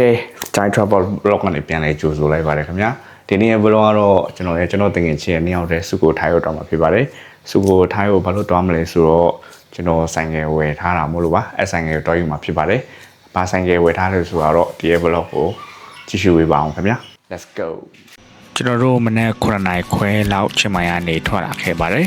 ကဲ time travel blog ကနေပြန်လဲကြိုဆိုလိုက်ပါတယ်ခင်ဗျာဒီနေ့ရဲ့ blog ကတော့ကျွန်တော်ရဲ့ကျွန်တော်တင်ငင်ချင်းရဲ့နှစ်ယောက်တည်းစုကိုထိုင်းရောက်တော့မှာဖြစ်ပါတယ်စုကိုထိုင်းကိုဘာလို့တွားမလဲဆိုတော့ကျွန်တော်ဆိုင်ငယ်ဝယ်ထားတာမို့လို့ပါအဲဆိုင်ငယ်ကိုတွားယူမှာဖြစ်ပါတယ်ဘာဆိုင်ငယ်ဝယ်ထားလဲဆိုတော့ဒီရဲ့ blog ကိုကြည့်ရှုပေးပါအောင်ခင်ဗျာ let's go ကျွန်တော်တို့မနေ့9နိုင်ခွဲလောက်ချင်းမိုင်ကနေထွက်လာခဲ့ပါတယ်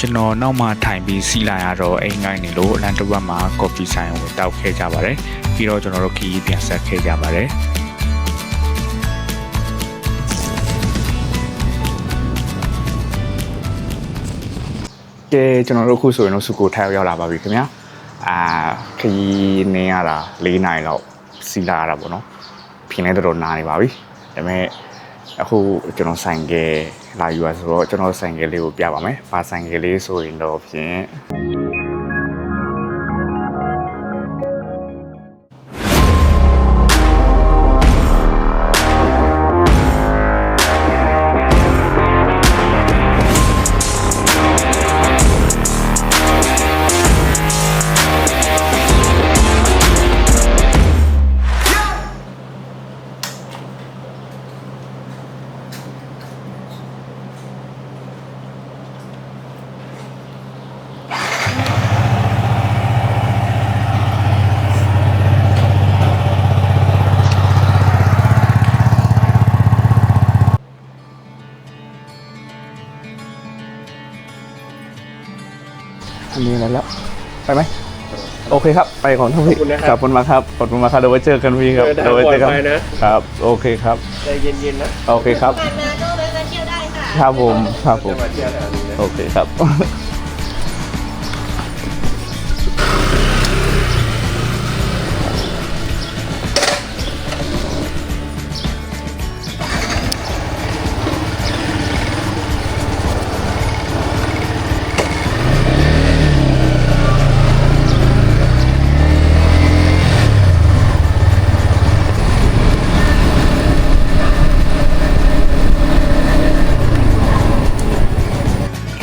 ကျွန်တော်နောက်မှထိုင်ပြီးစီးလာရတော့အိမ်ငိုင်းနေလို့အလန်တစ်ဝက်မှာကော်ဖီဆိုင်ကိုတောက်ခဲ့ကြပါတယ်ပြီးတော့ကျွန်တော်တို့ခီးပြန်ဆက်ခဲ့ကြပါတယ်ကဲကျွန်တော်တို့အခုဆိုရင်တော့စုကိုထိုင်းရောက်လာပါပြီခင်ဗျာအာခရီးနေရတာ၄နိုင်လောက်စီလာရတာပေါ့နော်ဖြစ်နေတော့နားနေပါပြီဒါပေမဲ့ အခုကျွန်တော်ဆိုင်ကယ်လာယူရဆိုတော့ကျွန်တော်ဆိုင်ကယ်လေးကိုပြပါမယ်ဘာဆိုင်ကယ်လေးဆိုရင်တော့ဖြင့် อันนี้อะไรแล้ว ไปไหม โอเคครับ ไปก่อนครับพี่ขอบคุณนะครับขอบคุณมากครับ ขอบคุณมากครับเดี๋ยวไว้เจอกันพี่ครับเดินทางเดี๋ยวไว้เจอกันปลอดภัยนะ ครับ โอเคครับ ใจเย็นๆนะโอเคครับ ผ่านมาก็แวะมาเที่ยวได้ค่ะ ครับผม ครับผมจะมาเที่ยวแถวนี้นะ โอเคครับ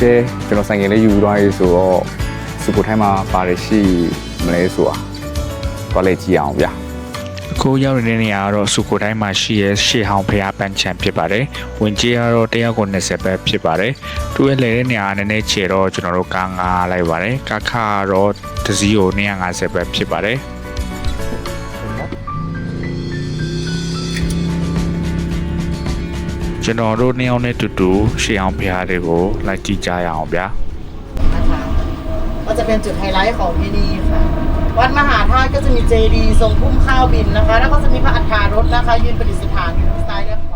ကဲကျွန်တော်ဆိုင်ကယ်လေးယူသွားရေးဆိုတော့စပူထိုင်းမှာပါရရှိမလဲဆိုတာသွားလေကြည့်အောင်ဗျာအခုရောက်နေတဲ့နေရာကတော့စုကိုတိုင်းမှာရှိရဲရှေးဟောင်းဖျားပန်းချံဖြစ်ပါတယ်။ဝင်ကြီးကတော့တယောက်ကို20ပဲဖြစ်ပါတယ်။သူ့ရဲ့လေတဲ့နေရာကနည်းနည်းချေတော့ကျွန်တော်တို့ကားငားလိုက်ပါတယ်။ကားခါကတော့တစ်စီးကို250ပဲဖြစ်ပါတယ်။ ကျွန်တော်တို့နှစ်ယောက်နဲ့တူတူရှေးဟောင်းဖျားတွေကိုလိုက်ကြည့်ကြရအောင်ဗျာ။ นะคะก็จะเป็นจุดไฮไลท์ของที่นี่ค่ะ วัดมหาธาตุก็จะมีเจดีย์ทรงพุ่มข้าวบินนะคะ แล้วก็จะมีพระอัฏฐารถนะคะ ยืนประดิษฐานอยู่ทางซ้ายและขวา า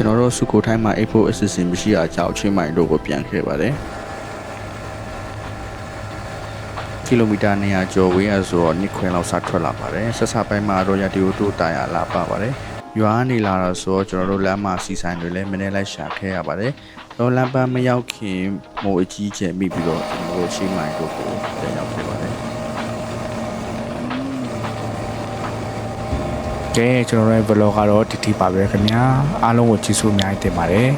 ကျွန်တော်တို့စုကိုထိုင်းမှာအိတ်ဖို့အစီအစဉ်မရှိတာကြောင့်ချင်းမိုင်တို့ကိုပြန်ခဲ့ပါတယ်ကီလိုမီတာ200ကျော်ဝေးရဆိုတော့နှစ်ခွဲလောက်စထွက်လာပါတယ်ဆက်စပိုင်းမှာတော့ရတီယိုတို့တာယာလာပါပါတယ်ရွာနေလာတော့ဆိုတော့ကျွန်တော်တို့လမ်းမှာစီဆိုင်တွေလည်းမနေ့လိုက်ရှာခဲ့ရပါတယ်တော့လမ်းပန်းမရောက်ခင်မိုးအကြီးကျယ်မိပြီးတော့ကျွန်တော်တို့ချင်းမိုင်တို့ကိုပြန်ရောက်ခဲ့ပါတယ် ကကဲကျွန်တော်တို့ရဲ့ vlog ကတော့ဒီထိပါပဲခင်ဗျာအားလုံးကိုကျေးဇူးအများကြီးတင်ပါတယ်